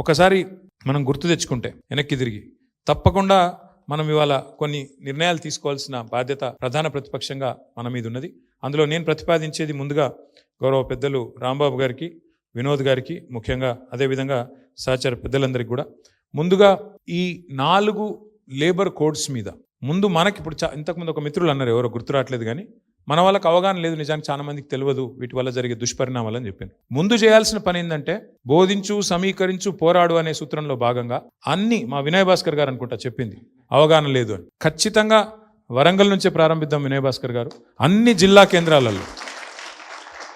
ఒకసారి మనం గుర్తు తెచ్చుకుంటే వెనక్కి తిరిగి. తప్పకుండా మనం ఇవాళ కొన్ని నిర్ణయాలు తీసుకోవాల్సిన బాధ్యత ప్రధాన ప్రతిపక్షంగా మన మీద ఉన్నది. అందులో నేను ప్రతిపాదించేది ముందుగా గౌరవ పెద్దలు రాంబాబు గారికి వినోద్ గారికి ముఖ్యంగా అదేవిధంగా సహచర పెద్దలందరికీ కూడా. ముందుగా ఈ నాలుగు లేబర్ కోడ్స్ మీద ముందు మనకి ఇప్పుడు చా- ఇంతకుముందు ఒక మిత్రులు అన్నారు ఎవరో గుర్తు రావట్లేదు కానీ మన వాళ్ళకి అవగాహన లేదు నిజానికి చాలా మందికి తెలియదు వీటి వల్ల జరిగే దుష్పరిణామాలని చెప్పాను. ముందు చేయాల్సిన పని ఏంటంటే బోధించు సమీకరించు పోరాడు అనే సూత్రంలో భాగంగా అన్ని మా వినయ్ భాస్కర్ గారు అనుకుంటా చెప్పింది. అవగాహన లేదు అని. ఖచ్చితంగా వరంగల్ నుంచే ప్రారంభిద్దాం వినయ్ భాస్కర్ గారు. అన్ని జిల్లా కేంద్రాలలో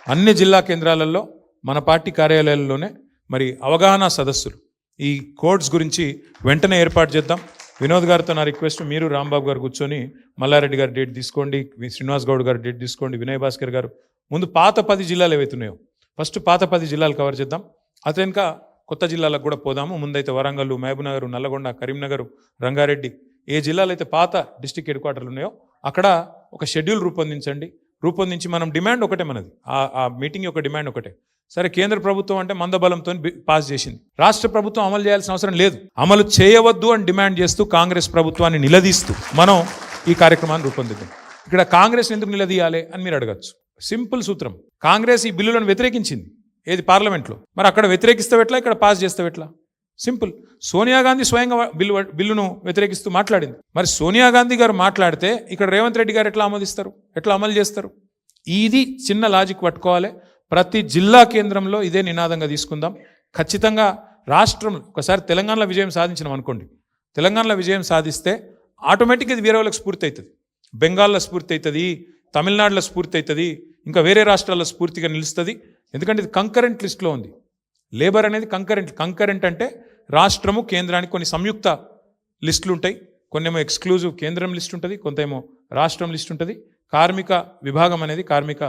అన్ని జిల్లా కేంద్రాలలో మన పార్టీ కార్యాలయాల్లోనే మరి అవగాహన సదస్సులు. ఈ కోడ్స్ గురించి వెంటనే ఏర్పాటు చేద్దాం. వినోద్ గారితో నా రిక్వెస్ట్ మీరు రాంబాబు గారు కూర్చొని మల్లారెడ్డి గారు డేట్ తీసుకోండి శ్రీనివాస్ గౌడ్ గారు డేట్ తీసుకోండి వినయ్ భాస్కర్ గారు. ముందు పాత పది జిల్లాలు ఏవైతున్నాయో? ఫస్ట్ పాత పది జిల్లాలు కవర్ చేద్దాం. అతనుక కొత్త జిల్లాలకు కూడా పోదాము. ముందైతే వరంగల్ మహబూబ్నగర్ నల్లగొండ కరీంనగర్ రంగారెడ్డి. ఏ జిల్లాలు అయితే పాత డిస్టిక్ హెడ్ క్వార్టర్లు ఉన్నాయో అక్కడ ఒక షెడ్యూల్ రూపొందించండి. రూపొందించి మనం డిమాండ్ ఒకటే మనది. ఆ మీటింగ్ యొక్క డిమాండ్ ఒకటే. సరే కేంద్ర ప్రభుత్వం అంటే మందబలంతో పాస్ చేసింది. రాష్ట్ర ప్రభుత్వం అమలు చేయాల్సిన అవసరం లేదు. అమలు చేయవద్దు అని డిమాండ్ చేస్తూ కాంగ్రెస్ ప్రభుత్వాన్ని నిలదీస్తూ మనం ఈ కార్యక్రమాన్ని రూపొందిద్దాం. ఇక్కడ కాంగ్రెస్ ఎందుకు నిలదీయాలి అని మీరు అడగచ్చు. సింపుల్ సూత్రం. కాంగ్రెస్ ఈ బిల్లులను వ్యతిరేకించింది. ఏది? పార్లమెంట్లో. మరి అక్కడ వ్యతిరేకిస్తావెట్లా ఇక్కడ పాస్ చేస్తావెట్లా ఎట్లా? సింపుల్. సోనియా గాంధీ స్వయంగా బిల్లు బిల్లును వ్యతిరేకిస్తూ మాట్లాడింది. మరి సోనియా గాంధీ గారు మాట్లాడితే ఇక్కడ రేవంత్ రెడ్డి గారు ఎట్లా ఆమోదిస్తారు? ఎట్లా అమలు చేస్తారు? ఇది చిన్న లాజిక్ పట్టుకోవాలి. ప్రతి జిల్లా కేంద్రంలో ఇదే నినాదంగా తీసుకుందాం. ఖచ్చితంగా రాష్ట్రం ఒకసారి తెలంగాణలో విజయం సాధించినాం అనుకోండి. తెలంగాణలో విజయం సాధిస్తే ఆటోమేటిక్గా ఇది వేరే వాళ్ళకి స్ఫూర్తి అవుతుంది. బెంగాల్లో స్ఫూర్తి అవుతుంది తమిళనాడులో స్ఫూర్తి అవుతుంది ఇంకా వేరే రాష్ట్రాల్లో స్ఫూర్తిగా నిలుస్తుంది. ఎందుకంటే ఇది కంకరెంట్ లిస్ట్లో ఉంది. లేబర్ అనేది కంకరెంట్ కంకరెంట్ అంటే రాష్ట్రము కేంద్రానికి కొన్ని సంయుక్త లిస్టులు ఉంటాయి. కొన్నేమో ఎక్స్క్లూజివ్ కేంద్రం లిస్ట్ ఉంటుంది కొంతేమో రాష్ట్రం లిస్ట్ ఉంటుంది. కార్మిక విభాగం అనేది కార్మిక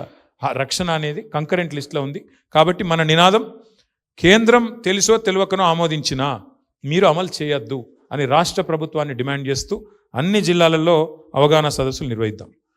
రక్షణ అనేది కంకరెంట్ లిస్ట్లో ఉంది. కాబట్టి మన నినాదం కేంద్రం తెలుసో తెలియకనో ఆమోదించినా మీరు అమలు చేయొద్దు అని రాష్ట్ర ప్రభుత్వాన్ని డిమాండ్ చేస్తూ అన్ని జిల్లాలలో అవగాహన సదస్సులు నిర్వహిద్దాం.